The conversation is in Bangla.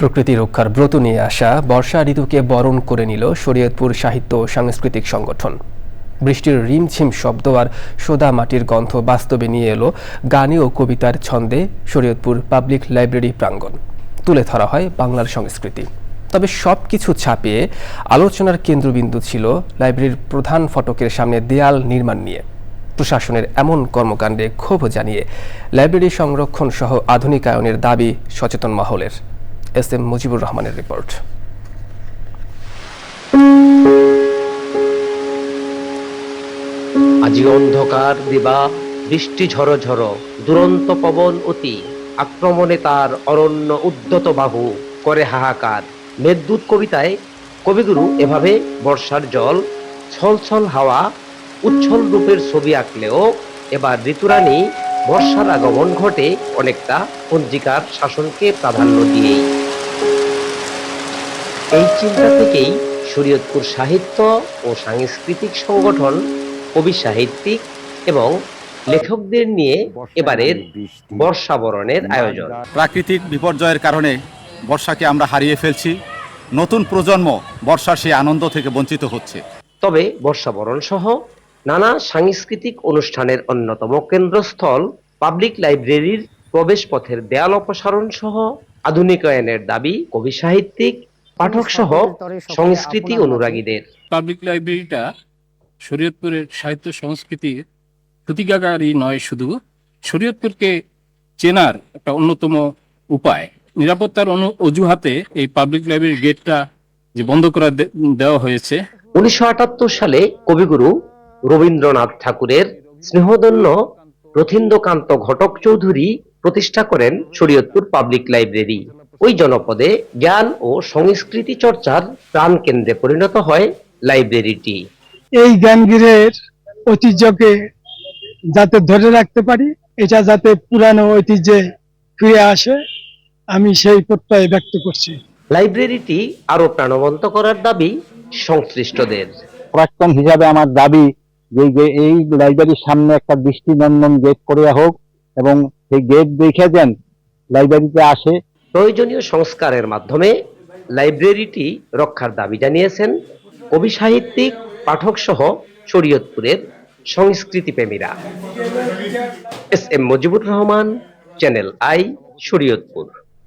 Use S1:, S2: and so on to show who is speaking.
S1: প্রকৃতি রক্ষার ব্রত নিয়ে আসা বর্ষা ঋতুকে বরণ করে নিল শরীয়তপুর সাহিত্য সাংস্কৃতিক সংগঠন। বৃষ্টির রিমঝিম শব্দ আর সোদা মাটির গন্ধ বাস্তবে নিয়ে এলো গানে ও কবিতার ছন্দে শরীয়তপুর পাবলিক লাইব্রেরি প্রাঙ্গণ। তুলে ধরা হয় বাংলার সংস্কৃতি। তবে সব কিছু ছাপিয়ে আলোচনার কেন্দ্রবিন্দু ছিল লাইব্রেরির প্রধান ফটকের সামনে দেয়াল নির্মাণ নিয়ে। প্রশাসনের এমন কর্মকাণ্ডে ক্ষোভ জানিয়ে লাইব্রেরি সংরক্ষণ সহ আধুনিকায়নের দাবি সচেতন মহলের। এস এম মুজিবুর রহমানের রিপোর্ট।
S2: আজি অন্ধকার দিবা, বৃষ্টি ঝড়ো ঝড়ো দুরন্ত পবন অতি, আক্রমণে তার অরণ্য উদ্যত বাহু, করে হাহাকার। মেঘদূত কবিতায়, কবিগুরু এভাবে বর্ষার জল, ছলছল হাওয়া, উচ্ছল রূপের ছবি আঁকলেও এবার ঋতুরানী বর্ষার আগমন ঘটে অনেকটা পঞ্জিকার শাসনকে প্রাধান্য দিয়েই। এই চিন্তা থেকেই শরীয়তপুর সাহিত্য ও সাংস্কৃতিক সংগঠন কবি সাহিত্যিক এবং লেখকদের নিয়ে এবারের বর্ষাবরণের আয়োজন।
S3: প্রাকৃতিক বিপর্যয়ের কারণে বর্ষাকে আমরা হারিয়ে ফেলছি। নতুন প্রজন্ম বর্ষার সেই আনন্দ থেকে বঞ্চিত হচ্ছে।
S2: তবে বর্ষাবরণ সহ নানা সাংস্কৃতিক অনুষ্ঠানের অন্যতম কেন্দ্রস্থল পাবলিক লাইব্রেরির প্রবেশপথের দেয়াল অপসারণ সহ আধুনিকায়নের দাবি কবি সাহিত্যিক পাঠক সহ সংস্কৃতি অনুরাগীদের।
S4: পাবলিক লাইব্রেরিটা শরীয়তপুরের সাহিত্য সংস্কৃতির প্রতিজ্ঞাকারী নয় শুধু শরীয়তপুরকে চেনার একটা অন্যতম উপায়। নিরাপত্তার অজুহাতে এই পাবলিক লাইব্রেরির গেটটা যে বন্ধ করে দেওয়া হয়েছে।
S2: উনিশশো আটাত্তর সালে কবিগুরু রবীন্দ্রনাথ ঠাকুরের স্নেহধন্য রথীন্দ্রকান্ত ঘটক চৌধুরী প্রতিষ্ঠা করেন শরীয়তপুর পাবলিক লাইব্রেরি। ওই জনপদে জ্ঞান ও সংস্কৃতি চর্চার প্রাণ কেন্দ্রে পরিণত হয় লাইব্রেরিটি।
S5: এই জ্ঞানগিরের ঐতিহ্যকে যাতে ধরে রাখতে পারি এটা যাতে পুরানো ঐতিহ্যে ফিরে আসে আমি সেই প্রত্যয় ব্যক্ত করছি।
S2: লাইব্রেরিটি আরও প্রাণবন্ত করার দাবি সংশ্লিষ্টদের।
S6: প্রাক্তন হিসাবে আমার দাবি যে যে- এই লাইব্রেরির সামনে একটা দৃষ্টিনন্দন গেট করে হোক এবং সেই গেট দেখে যেন লাইব্রেরিতে আসে
S2: প্রয়োজনীয় সংস্কারের মাধ্যমে লাইব্রেরিটি রক্ষার দাবি জানিয়েছেন কবি সাহিত্যিক পাঠক সহ শরীয়তপুরের সংস্কৃতি প্রেমীরা S M Mujibur Rahman, channel I, Shariatpur.